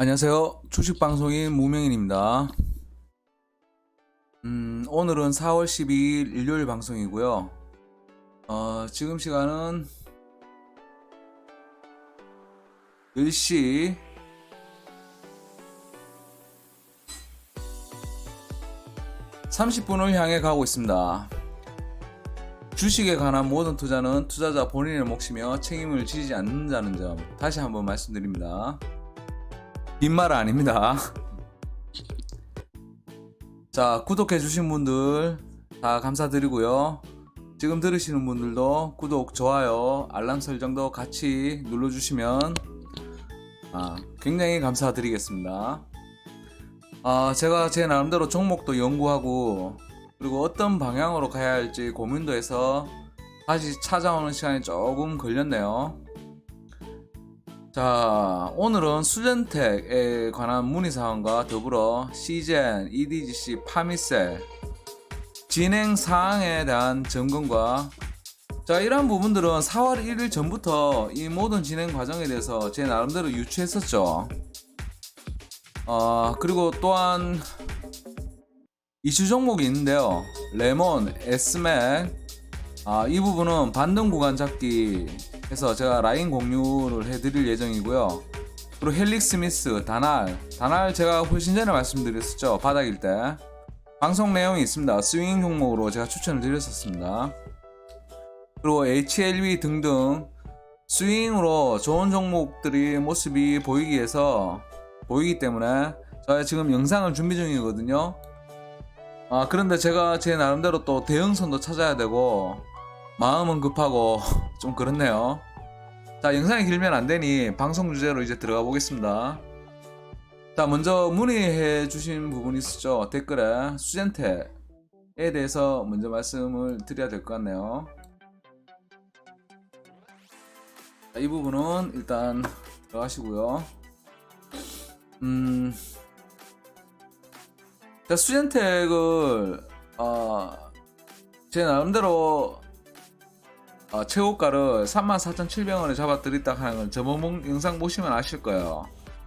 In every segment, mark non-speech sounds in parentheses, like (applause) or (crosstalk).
안녕하세요. 주식방송인 무명인입니다. 음, 오늘은 4월 12일 일요일 방송이고요. 어, 지금 시간은 10시 30분을 향해 가고 있습니다. 주식에 관한 모든 투자는 투자자 본인의 몫이며 책임을 지지 않는다는 점 다시 한번 말씀드립니다. 빈말 아닙니다. 자, 구독해주신 분들 다 감사드리고요. 지금 들으시는 분들도 구독, 좋아요, 알람 설정도 같이 눌러주시면 아, 굉장히 감사드리겠습니다. 아, 제가 제 나름대로 종목도 연구하고 그리고 어떤 방향으로 가야 할지 고민도 해서 다시 찾아오는 시간이 조금 걸렸네요. 자, 오늘은 수전택에 관한 문의사항과 더불어 시젠, EDGC, 파미셀 진행 사항에 대한 점검과 자, 이러한 부분들은 4월 1일 전부터 이 모든 진행 과정에 대해서 제 나름대로 유추했었죠. 어, 그리고 또한 이슈 종목이 있는데요. 레몬, 에스맥, 아, 이 부분은 반등 구간 잡기 해서 제가 라인 공유를 해드릴 예정이고요. 그리고 헬릭 스미스, 다날, 다날 제가 훨씬 전에 말씀드렸었죠. 바닥일 때. 방송 내용이 있습니다. 스윙 종목으로 제가 추천을 드렸었습니다. 그리고 HLB 등등 스윙으로 좋은 종목들이 모습이 보이기 위해서 보이기 때문에 제가 지금 영상을 준비 중이거든요. 아, 그런데 제가 제 나름대로 또 대응선도 찾아야 되고 마음은 급하고 좀 그렇네요. 자, 영상이 길면 안 되니 방송 주제로 이제 들어가 보겠습니다. 자, 먼저 문의해 주신 부분이 있었죠. 댓글에 수젠테에 대해서 먼저 말씀을 드려야 될 것 같네요. 자, 이 부분은 일단 들어가시고요. 음, 자, 수젠텍을 어, 제 나름대로 어, 최고가를 34,700원에 잡아드렸다 하는 걸 저번 영상 보시면 아실 거예요.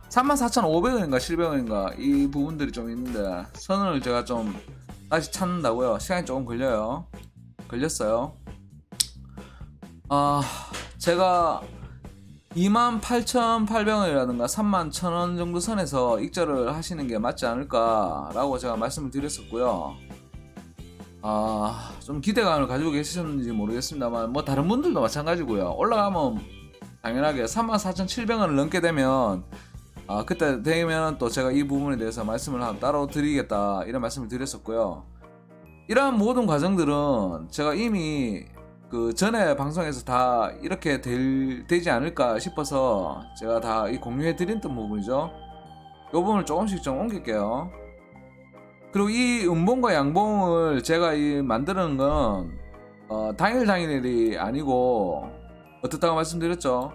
34,500원인가 700원인가 이 부분들이 좀 있는데 선을 제가 좀 다시 찾는다고요. 시간이 조금 걸려요. 걸렸어요. 아 제가 28,800원이라든가 31,000원 정도 선에서 익절을 하시는 게 맞지 않을까라고 제가 말씀을 드렸었고요. 아, 좀 기대감을 가지고 계셨는지 모르겠습니다만, 뭐, 다른 분들도 마찬가지고요. 올라가면, 당연하게 34,700원을 넘게 되면, 아, 그때 되면 또 제가 이 부분에 대해서 말씀을 한- 따로 드리겠다, 이런 말씀을 드렸었고요. 이러한 모든 과정들은 제가 이미 그 전에 방송에서 다 이렇게 될, 되지 않을까 싶어서 제가 다 이 공유해 드렸던 부분이죠. 이 부분을 조금씩 좀 옮길게요. 그리고 이 음봉과 양봉을 제가 이 만드는 건 어, 당일 당일이 아니고 어떻다고 말씀드렸죠.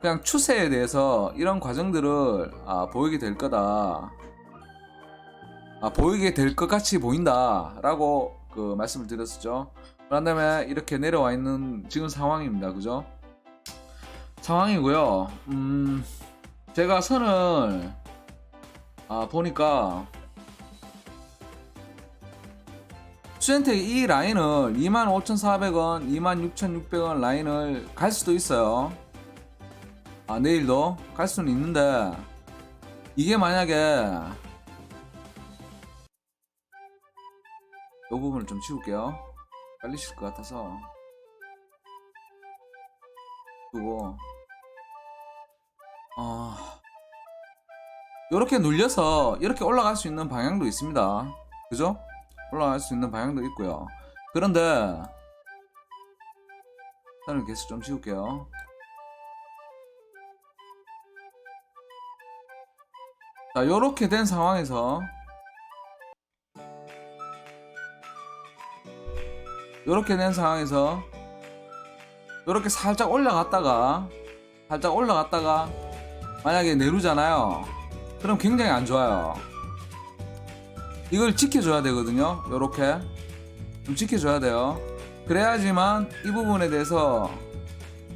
그냥 추세에 대해서 이런 과정들을 아, 보이게 될 거다. 아, 보이게 될 것 같이 보인다라고 그 말씀을 드렸었죠. 그런 다음에 이렇게 내려와 있는 지금 상황입니다. 그죠? 상황이고요. 음, 제가 선을 아, 보니까 수젠텍 이 라인을 25,400원, 26,600원 라인을 갈 수도 있어요. 아, 내일도 갈 수는 있는데 이게 만약에 이 부분을 좀 치울게요. 깔리실 것 같아서 그리고 어 이렇게 눌려서 이렇게 올라갈 수 있는 방향도 있습니다. 그죠? 올라갈 수 있는 방향도 있고요. 그런데 선을 계속 좀 지울게요. 자, 요렇게 된 상황에서 요렇게 된 상황에서 요렇게 살짝 올라갔다가 살짝 올라갔다가 만약에 내루잖아요. 그럼 굉장히 안 좋아요. 이걸 지켜줘야 되거든요. 요렇게 좀 지켜줘야 돼요. 그래야지만 이 부분에 대해서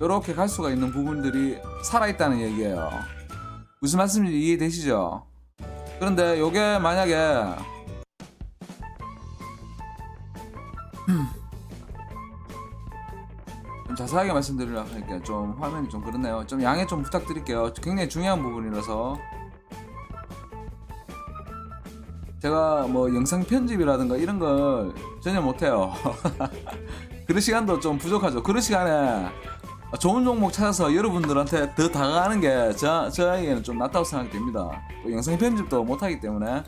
요렇게 갈 수가 있는 부분들이 살아있다는 얘기예요. 무슨 말씀인지 이해되시죠? 그런데 요게 만약에 좀 자세하게 말씀드리려고 하니까 좀 화면이 좀 그렇네요. 좀 양해 좀 부탁드릴게요. 굉장히 중요한 부분이라서 제가 뭐 영상 편집이라든가 이런 걸 전혀 못해요. (laughs) 그런 시간도 좀 부족하죠. 그런 시간에 좋은 종목 찾아서 여러분들한테 더 다가가는 게 저, 저에게는 좀 낫다고 생각됩니다. 또 영상 편집도 못하기 때문에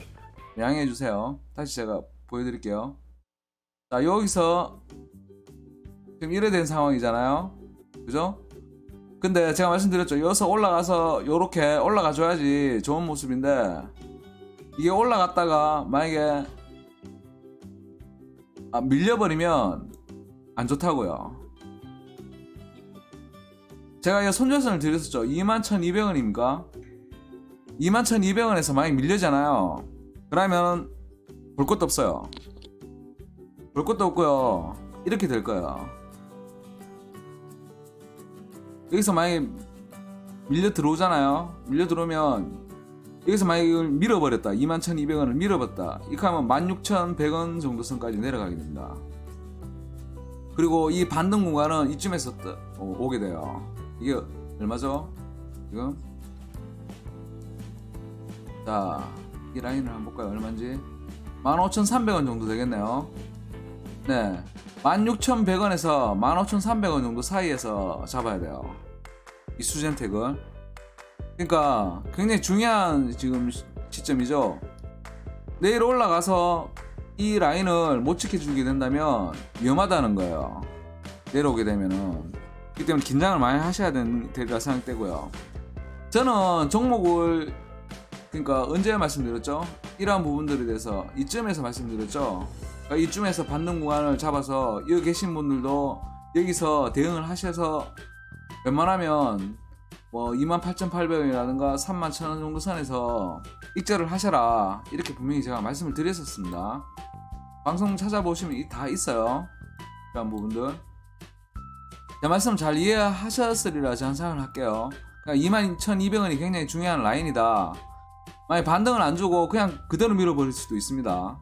양해해 주세요. 다시 제가 보여드릴게요. 자, 여기서 지금 이래 된 상황이잖아요. 그죠? 근데 제가 말씀드렸죠. 여기서 올라가서 요렇게 올라가 줘야지 좋은 모습인데 이게 올라갔다가 만약에 아, 밀려버리면 안 좋다고요. 제가 이 손절선을 드렸었죠. 21,200원입니까? 21,200원에서 만약 밀려잖아요. 그러면 볼 것도 없어요. 볼 것도 없고요. 이렇게 될 거예요. 여기서 만약에 밀려 들어오잖아요. 밀려 들어오면 여기서 만약에 이걸 밀어버렸다. 21,200원을 밀어봤다. 이렇게 하면 16,100원 정도 선까지 내려가게 됩니다. 그리고 이 반등 구간은 이쯤에서 떠- 오- 오게 돼요. 이게 얼마죠? 지금? 자, 이 라인을 한번 볼까요? 얼마인지? 15,300원 정도 되겠네요. 네. 16,100원에서 15,300원 정도 사이에서 잡아야 돼요. 이 수젠텍을. 그러니까 굉장히 중요한 지금 시- 시점이죠. 내일 올라가서 이 라인을 못 지켜주게 된다면 위험하다는 거예요. 내려오게 되면은. 그렇기 때문에 긴장을 많이 하셔야 된- 될까 생각되고요. 저는 종목을 그러니까 언제 말씀드렸죠? 이러한 부분들에 대해서 이쯤에서 말씀드렸죠. 그러니까 이쯤에서 받는 구간을 잡아서 여기 계신 분들도 여기서 대응을 하셔서 웬만하면 뭐 28,800원이라든가 31,000원 정도 선에서 익절을 하셔라 이렇게 분명히 제가 말씀을 드렸었습니다. 방송 찾아보시면 이- 다 있어요. 그런 부분들. 제 말씀 잘 이해하셨으리라 생각을 할게요. 그러니까 22,200원이 굉장히 중요한 라인이다. 만약 반등을 안 주고 그냥 그대로 밀어버릴 수도 있습니다.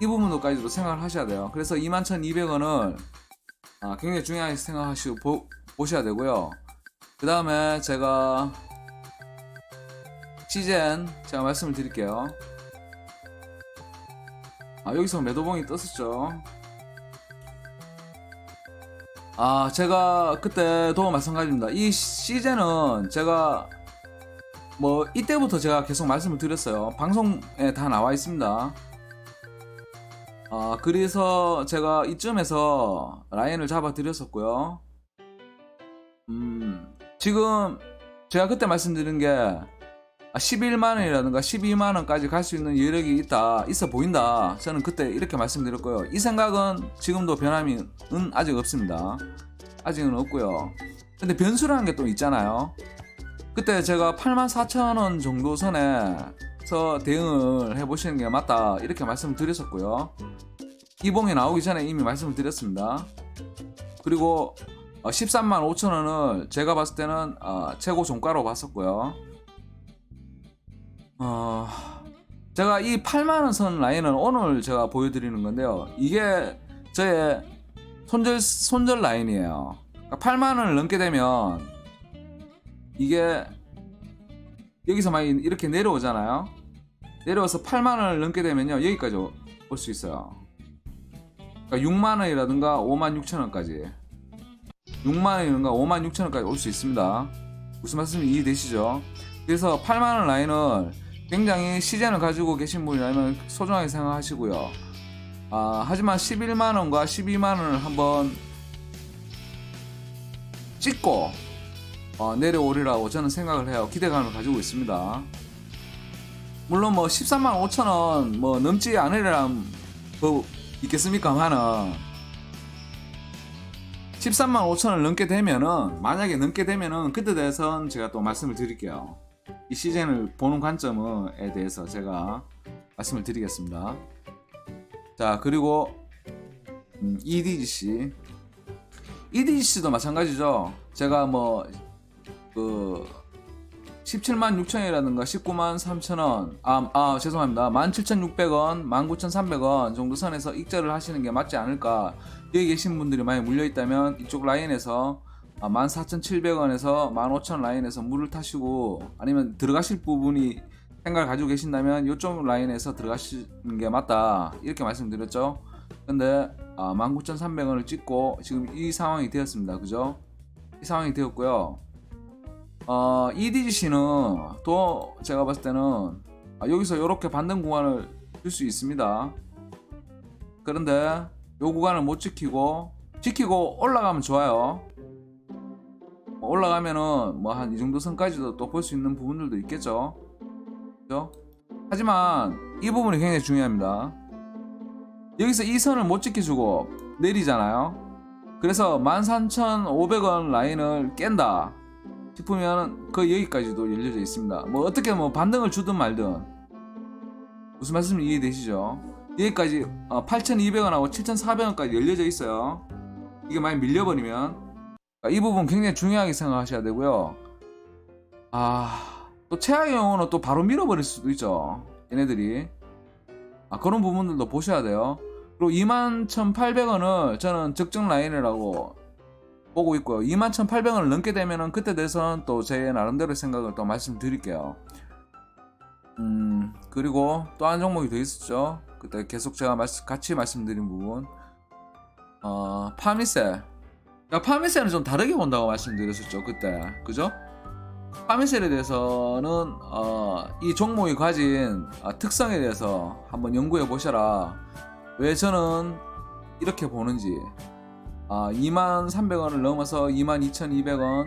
이 부분도까지도 생각을 하셔야 돼요. 그래서 21,200원을 아, 굉장히 중요하게 생각하시고 보, 보셔야 되고요. 그 다음에 제가 시젠 제가 말씀을 드릴게요. 아 여기서 매도봉이 떴었죠. 아 제가 그때도 마찬가지입니다. 이 시젠은 제가 뭐 이때부터 제가 계속 말씀을 드렸어요. 방송에 다 나와 있습니다. 아 그래서 제가 이쯤에서 라인을 잡아 드렸었고요. 음 지금 제가 그때 말씀드린 게 11만 원이라든가 12만 원까지 갈 수 있는 여력이 있다, 있어 보인다. 저는 그때 이렇게 말씀드렸고요. 이 생각은 지금도 변함이 은 아직 없습니다. 아직은 없고요. 근데 변수라는 게 또 있잖아요. 그때 제가 8만 4천 원 정도 선에서 대응을 해보시는 게 맞다 이렇게 말씀을 드렸었고요. 이봉이 나오기 전에 이미 말씀을 드렸습니다. 그리고 13만 5천 원을 제가 봤을 때는 어, 최고 종가로 봤었고요. 어, 제가 이 8만 원 선 라인은 오늘 제가 보여드리는 건데요. 이게 저의 손절 손절 라인이에요. 그러니까 8만 원을 넘게 되면 이게 여기서 많이 이렇게 내려오잖아요. 내려와서 8만 원을 넘게 되면요 여기까지 올 수 있어요. 그러니까 6만 원이라든가 5만 6천 원까지 6만 원이라든가 5만 6천 원까지 올 수 있습니다. 무슨 말씀인지 이해되시죠? 그래서 8만 원 라인을 굉장히 시즌을 가지고 계신 분이라면 소중하게 생각하시고요. 아, 하지만 11만 원과 12만 원을 한번 찍고 어, 내려오리라고 저는 생각을 해요. 기대감을 가지고 있습니다. 물론 뭐 13만 5천 원 뭐 넘지 않으리란 뭐 있겠습니까만은 13만 5천 원 넘게 되면은 만약에 넘게 되면은 그때 대해서는 제가 또 말씀을 드릴게요. 이 시즌을 보는 관점에 대해서 제가 말씀을 드리겠습니다. 자 그리고 음, EDGC EDGC도 마찬가지죠. 제가 뭐그 17만 6천이라든가 19만 3천 원, 아, 아 죄송합니다. 17,600원, 19,300원 정도 선에서 익절을 하시는 게 맞지 않을까. 여기 계신 분들이 많이 물려 있다면 이쪽 라인에서 아, 14,700원에서 15,000 라인에서 물을 타시고 아니면 들어가실 부분이 생각을 가지고 계신다면 이쪽 라인에서 들어가시는 게 맞다 이렇게 말씀드렸죠. 근데 아, 19,300원을 찍고 지금 이 상황이 되었습니다. 그죠? 이 상황이 되었고요. 어, EDGC는 또 제가 봤을 때는 아, 여기서 이렇게 반등 구간을 줄 수 있습니다. 그런데 이 구간을 못 지키고 지키고 올라가면 좋아요. 뭐 올라가면은 뭐 한 이 정도 선까지도 또 볼 수 있는 부분들도 있겠죠. 그죠? 하지만 이 부분이 굉장히 중요합니다. 여기서 이 선을 못 지켜주고 내리잖아요. 그래서 13,500원 라인을 깬다 싶으면 그 여기까지도 열려져 있습니다. 뭐 어떻게 뭐 반등을 주든 말든 무슨 말씀인지 이해되시죠? 여기까지 8,200원하고 7,400원까지 열려져 있어요. 이게 많이 밀려버리면 아, 이 부분 굉장히 중요하게 생각하셔야 되고요. 아, 또 최악의 경우는 또 바로 밀어버릴 수도 있죠. 얘네들이. 아, 그런 부분들도 보셔야 돼요. 그리고 21,800원을 저는 적정 라인이라고 보고 있고요. 21,800원을 넘게 되면은 그때 돼서는 또제 나름대로 생각을 또 말씀드릴게요. 음, 그리고 또 한 종목이 더 있었죠. 그때 계속 제가 같이 말씀드린 부분. 어, 파미셀. 야, 파미셀은 좀 다르게 본다고 말씀드렸었죠. 그때. 그죠? 파미셀에 대해서는 어, 이 종목이 가진 아, 특성에 대해서 한번 연구해 보셔라. 왜 저는 이렇게 보는지. 아, 23,300원을 넘어서 22,200원,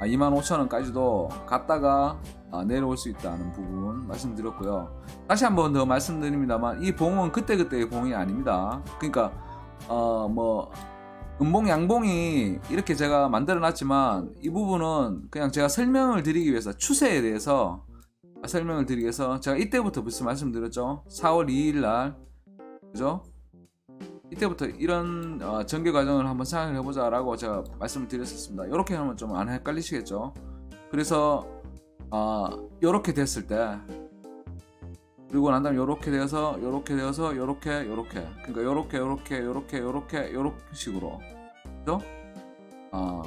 아, 25,000원까지도 갔다가 아, 내려올 수 있다는 부분 말씀드렸고요. 다시 한 번 더 말씀드립니다만 이 봉은 그때그때의 봉이 아닙니다. 그러니까 어, 뭐 음봉 양봉이 이렇게 제가 만들어 놨지만 이 부분은 그냥 제가 설명을 드리기 위해서 추세에 대해서 설명을 드리기 위해서 제가 이때부터 무슨 말씀드렸죠 4월 2일 날 그죠 이때부터 이런 어, 전개 과정을 한번 생각해 보자라고 제가 말씀을 드렸었습니다. 이렇게 하면 좀 안 헷갈리시겠죠? 그래서 어, 이렇게 됐을 때 그리고 난 다음에 요렇게 되어서 요렇게 되어서 요렇게 요렇게. 그러니까 요렇게 요렇게 요렇게 요렇게 요렇게 식으로. 그죠? 아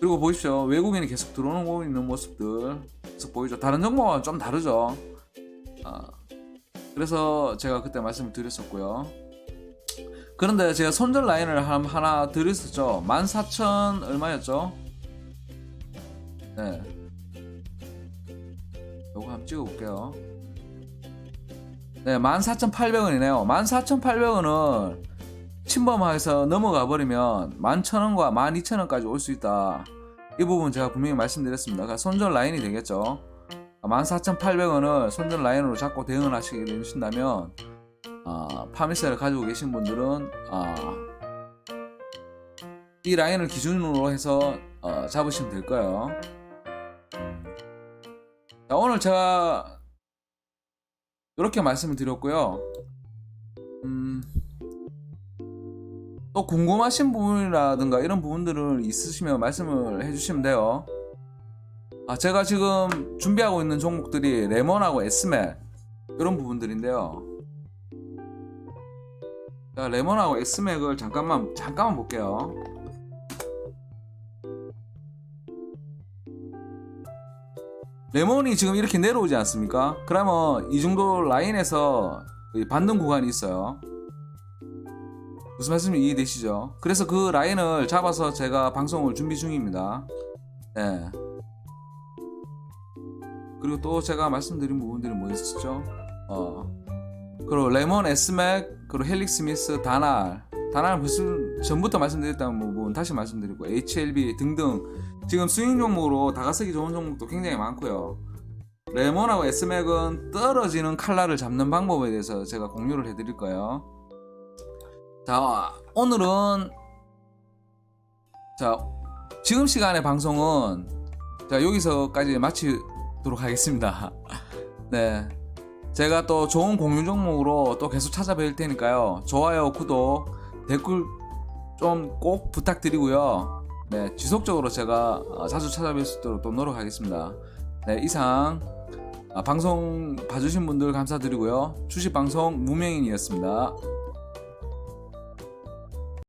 그리고 보십시오. 외국인이 계속 들어오고 있는 모습들 계속 보이죠? 다른 정보와 좀 다르죠? 아 그래서 제가 그때 말씀을 드렸었고요 그런데 제가 손절 라인을 한- 하나 드렸었죠 14,000 얼마였죠? 네 요거 한번 찍어볼게요 네, 14,800원이네요. 14,800원을 침범해서 넘어가 버리면 11,000원과 12,000원까지 올 수 있다. 이 부분 제가 분명히 말씀드렸습니다. 그러니까 손절 라인이 되겠죠. 14,800원을 손절 라인으로 잡고 대응을 하시게 되신다면 아, 파미셀을 가지고 계신 분들은 아, 이 라인을 기준으로 해서 어, 잡으시면 될 거예요. 자, 오늘 제가 이렇게 말씀을 드렸고요. 음, 또 궁금하신 부분이라든가 이런 부분들을 있으시면 말씀을 해주시면 돼요. 아, 제가 지금 준비하고 있는 종목들이 레몬하고 에스맥 이런 부분들인데요. 자, 레몬하고 에스맥을 잠깐만 잠깐만 볼게요. 레몬이 지금 이렇게 내려오지 않습니까? 그러면 이 정도 라인에서 이 반등 구간이 있어요. 무슨 말씀인지 이해되시죠? 그래서 그 라인을 잡아서 제가 방송을 준비 중입니다. 네. 그리고 또 제가 말씀드린 부분들이 뭐 있었죠? 어. 그리고 레몬, 에스맥, 그리고 헬릭 스미스, 다날. 다날 무슨 전부터 말씀드렸던 부분 다시 말씀드리고 HLB 등등 지금 스윙 종목으로 다가서기 좋은 종목도 굉장히 많고요. 레몬하고 에스맥은 떨어지는 칼날을 잡는 방법에 대해서 제가 공유를 해드릴 거예요. 자, 오늘은 자 지금 시간의 방송은 자 여기서까지 마치도록 하겠습니다. (laughs) 네, 제가 또 좋은 공유 종목으로 또 계속 찾아뵐 테니까요. 좋아요, 구독, 댓글 좀 꼭 부탁드리고요. 네, 지속적으로 제가 어, 자주 찾아뵐 수 있도록 또 노력하겠습니다. 네, 이상 아, 방송 봐주신 분들 감사드리고요. 주식 방송 무명인이었습니다.